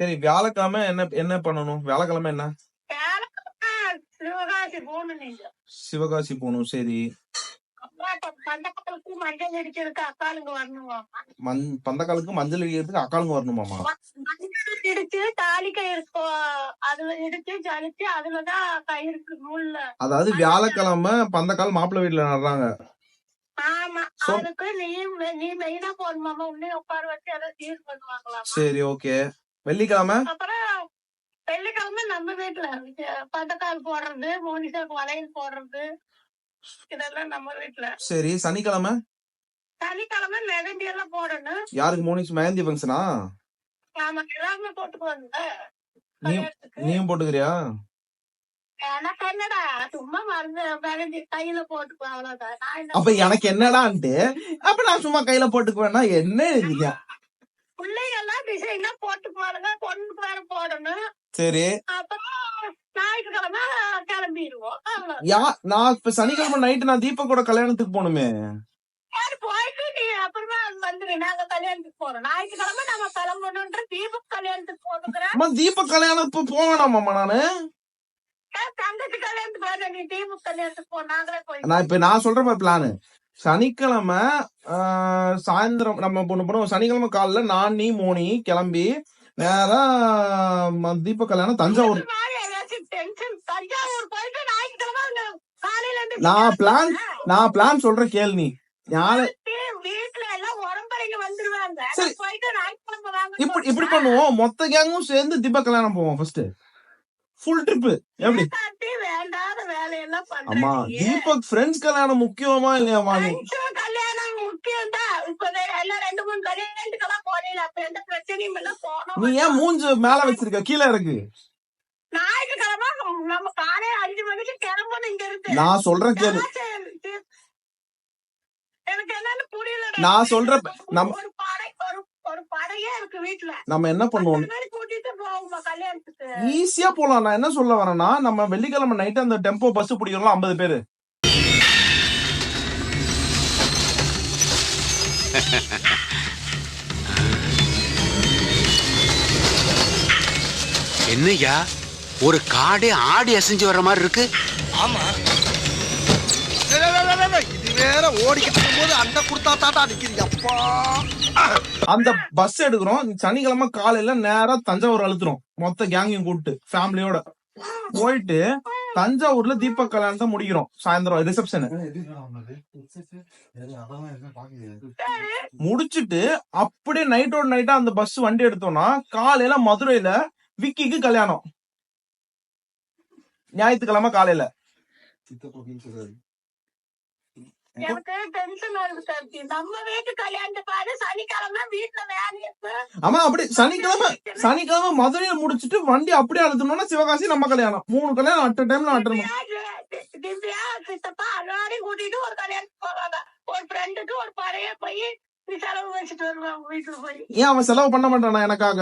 சரி வியாழக்கிழமை என்ன என்ன பண்ணணும்? வியாழக்கிழமை என்ன? சிவகாசி போகணும் சரி. மஞ்சள் அடிக்கிறதுக்கு அக்காளுங்க வரணுமா? மண் பந்தக்காலுக்கு மஞ்சள் அடிக்கிறதுக்கு அக்காலுங்க வரணுமாமா இடிச்சு தாலி கயிறு அதுல இடிச்சு ஜலிச்சு அதுலதான் கயிறுக்கு நூல்ல. அதாவது வியாழக்கிழமை பந்தக்கால் மாப்பிள்ளை வீட்டுல நடுறாங்க. ஆமா அதுக்கு நீ மெ- நீ மெயினா போடணுமாமா உன்னை உட்கார வச்சு அதை சீர் பண்ணுவாங்களாம் சரி ஓகே வெள்ளிக்கிழமை? அப்புறம் வெள்ளிக்கிழமை நம்ம வீட்டுல பந்தக்கால் போடுறது மோனிசாக்கு வளையல் போடுறது. இதெல்லாம் நம்ம வீட்டுல சரி சனிக்கிழமை? சனிக்கிழமை மெகந்தி எல்லாம் போடணும். யாருக்கு மோனிஸ் மெஹந்தி ஃபங்க்ஷனா? நாம எல்லாருமே போட்டுக்குவாங்க நீ நீயும் போட்டுக்கிறியா? எனக்கு என்னடா சும்மா மருந்து மெகந்தி கையில போட்டுக்குவேன் அவ்வளவுதான். அப்ப எனக்கு என்னடான்ட்டு அப்ப நான் சும்மா கையில போட்டுக்குவேன்னா என்ன எழுதியா பிள்ளைங்க எல்லாம் டிசைனா போட்டுக்குவானுங்க பொண்ணு பேர போடணும். சரி. அப்புறம் ஞாயிற்றுக்கிழமை கிளம்பிடுவோம். யா நான் இப்ப சனிக்கிழமை நைட்டு நான் தீபக்கோட கல்யாணத்துக்கு போகணுமே. போயிட்டு நீ அப்புறமா வந்துரு. நாங்க கல்யாணத்துக்கு போறோம். ஞாயிற்றுக்கிழமை நம்ம கிளம்பணுன்ற தீபக் கல்யாணத்துக்கு அம்மா தீபக் நானு? கல்யாணத்துக்கு வர நீ தீபக் கல்யாணத்துக்கு போ. நாங்களே போய் நான் இப்ப நான் சொல்ற பிளானு சனிக்கிழமை சாயந்தரம் நம்ம பொண்ணு பண்ணுவோம் சனிக்கிழமை காலைல நான் நீ மோனி கிளம்பி நேரா தீபக் கல்யாணம் தஞ்சாவூர். நான் பிளான் நான் பிளான் சொல்றேன் கேளு நீ. வாங்க இப்படி இப்படி பண்ணுவோம். மொத்த கேங்கும் சேர்ந்து தீபக் கல்யாணம் போவோம் ஃபர்ஸ்ட் ஃபுல் ட்ரிப் எப்படி? அம்மா தீபக் ஃப்ரெண்ட்ஸ் கல்யாணம் முக்கியமா ரெண்டு மூணு நீ ஏன் மூஞ்ச மேல வச்சிருக்க? கீழே இருக்கு நான் சொல்றேன் கேளு. நான் சொல்றேன் நம்ம ஒரு படை ஒரு ஒரு படையே இருக்கு வீட்டுல நம்ம என்ன பண்ணுவோம் பத்து பேர் கூட்டிட்டு போவோமா கல்யாணத்துக்கு ஈஸியா போலாம். நான் என்ன சொல்ல வரேன்னா நம்ம வெள்ளிக்கிழமை நைட்டு அந்த டெம்போ பஸ் பிடிக்கிறோம் ஐம்பது பேரு. என்னய்யா? ஒரு காடே ஆடி அசைஞ்சு வர்ற மாதிரி இருக்கு. ஆமா. இது வேற ஓடிக்கிட்டு இருக்கும்போது அண்டை கொடுத்தா தாட்டா நிக்கிறீங்க அப்பா அந்த பஸ் எடுக்கிறோம். சனிக்கிழமை காலையில நேரா தஞ்சாவூர் அழுத்துறோம். மொத்த கேங்கையும் கூப்பிட்டு ஃபேமிலியோட போயிட்டு தஞ்சாவூர்ல தீபக் கல்யாணத்தை முடிக்கிறோம். சாயந்தரம் ரிசப்ஷன் முடிச்சிட்டு அப்படியே நைட்டோட நைட்டா அந்த பஸ் வண்டி எடுத்தோம்னா காலையில மதுரையில விக்கிக்கு கல்யாணம். ஞாயிற்றுக்கிழமை காலையில. எனக்கு டென்ஷன் ஆகுது சார் நம்ம வீட்டு கல்யாணத்தை பாரு சனிக்கிழமை வீட்டுல வேலை இருக்கு ஆமா அப்படி சனிக்கிழமை சனிக்கிழமை மதுரையில முடிச்சிட்டு வண்டி அப்படியே அழுத்தணும்னா சிவகாசி நம்ம கல்யாணம். மூணு கல்யாணம் அட்ட டைம்ல அட்டணும் திவ்யா, சித்தப்பா எல்லாரையும் கூட்டிட்டு ஒரு கல்யாணத்துக்கு போவாங்க. ஒரு ஃப்ரெண்டுக்கு ஒரு பழைய போய் செலவு வச்சுட்டு வருவாங்க வீட்டுல போய். ஏன் அவன் செலவு பண்ண மாட்டானா எனக்காக?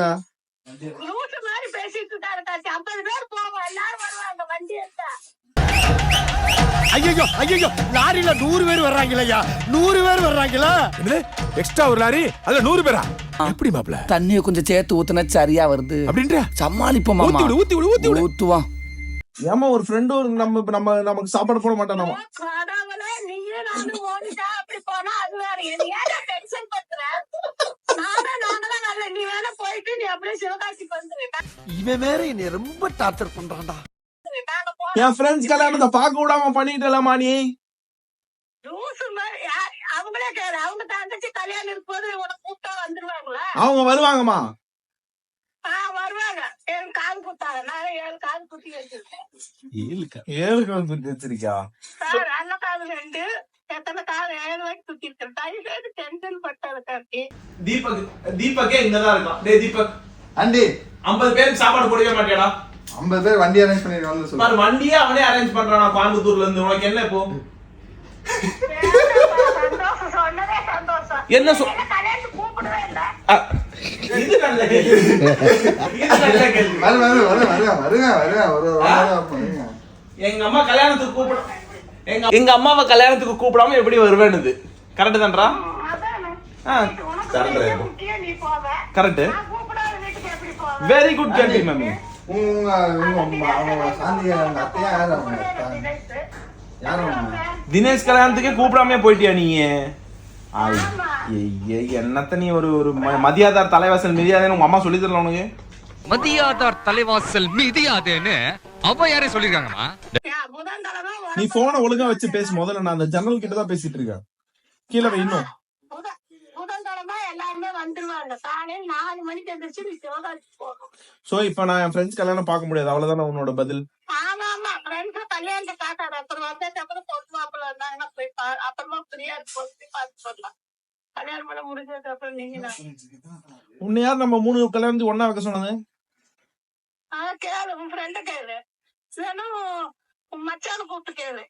லூசு மாதிரி பேசிட்டு இருக்காரு ஐம்பது பேர் போவோம் எல்லாரும் வருவாங்க வண்டி எடுத்தா ஐயோ ஐயோ லாரியில நூறு பேர் வர்றாங்களா நூறு பேர் வர்றாங்களா? எக்ஸ்ட்ரா ஒரு லாரி? அதுல நூறு பேரா? எப்படி மாப்ள தண்ணிய கொஞ்சம் சேர்த்து ஊத்துனா சரியா வருது. அப்படின்ற? சமாளிப்போம் ஊத்தி விடு ஊத்தி விடு ஊத்தி விடு. ஊத்துவான் ஏமா ஒரு ஃப்ரெண்டு ஒரு நம்ம நம்ம நமக்கு சாப்பாடு போட மாட்டான் நம்ம. இவன் வேற என்னை ரொம்ப டார்ச்சர் பண்றான்டா. என் ஃப்ரெண்ட்ஸ் கல்யாணத்தை பார்க்க விடாம பண்ணிட்டலமா நீ. அவங்களே கேளு. அவங்க தங்கச்சி கல்யாணம் இருக்கும்போது அவங்க வருவாங்கம்மா. ஆ வருவாங்க. ஏழு காது குத்தாங்க நான் ஏழு காது குத்தி வச்சிருக்கேன். ஏழு கால். குத்தி வச்சிருக்கா சார் நல்ல காது ரெண்டு. எத்தனை காது ஏழு வரைக்கும் குத்தி இருக்கேன் டென்ஷன் பட்டாது கார்த்தி தீபக் தீபக்கே இங்கதான் இருக்கான்? டேய் தீபக். ஆண்டி ஐம்பது பேருக்கு சாப்பாடு போடவே மாட்டியாடா ஐம்பது பேர் வண்டி அரேஞ்ச் வந்து சொல்லு வண்டியே அவனே அரேஞ்ச் பண்றானா கோயம்புத்தூர்ல இருந்து. உனக்கு என்ன இப்போ? என்ன சொ- என்ன கல்யாணத்துக்கு கூப்பிடவே இல்லை? அ, இது நல்ல கேள்வி. இது நல்ல கேள்வி. வரு வரு வரு வருங்க வருங்க வருங்க ஒரு ஒரு வாரம் பண்ணுங்க எங்க அம்மா கல்யாணத்துக்கு கூப்பிட எங்க எங்க அம்மாவை கல்யாணத்துக்கு கூப்பிடாம எப்படி வருவேனுது கரெக்ட் தான்றா? கரெக்ட் வீடு முக்கியம் நீ போவ. கரெக்ட் நான் கூப்பிடாத வீட்டுக்கு எப்படி போவ? வெரி குட் கேள்வி அவங்க தினேஷ். கல்யாணத்துக்கே கூப்பிடாம போயிட்டியா நீ ஐய், ஐய், என்னத்த நீ ஒரு ஒரு ம- மதியாதார் தலைவாசல் மிதியாதேன்னு உங்க அம்மா சொல்லி தரல உனக்கு? மதியாதார் தலைவாசல் மிதியாதேன்னு அவ யாரே சொல்லிருக்காங்கம்மா? நீ போனை ஒழுங்கா வச்சு பேசு. முதல்ல நான் அந்த ஜன்னல் கிட்ட தான் பேசிட்டு இருக்கேன். கீழே வை இன்னும். சோ இப்ப நான் என் ஃப்ரெண்ட்ஸ் கல்யாணம் பார்க்க முடியாது. அவ்வளவுதானே உன்னோட பதில்? ஃப்ரீயா போய் பார்த்து சொல்லலாம் கல்யாணம் பண்ண முடிஞ்சதுக்கு அப்புறம் நீங்க. உன்னை யார் நம்ம மூணு கல்யாணத்துக்கு ஒண்ணா வைக்க சொன்னது? கேளு உன் ஃப்ரெண்ட கேளு. இல்லைன்னா உன் மச்சான கூப்பிட்டு கேளு.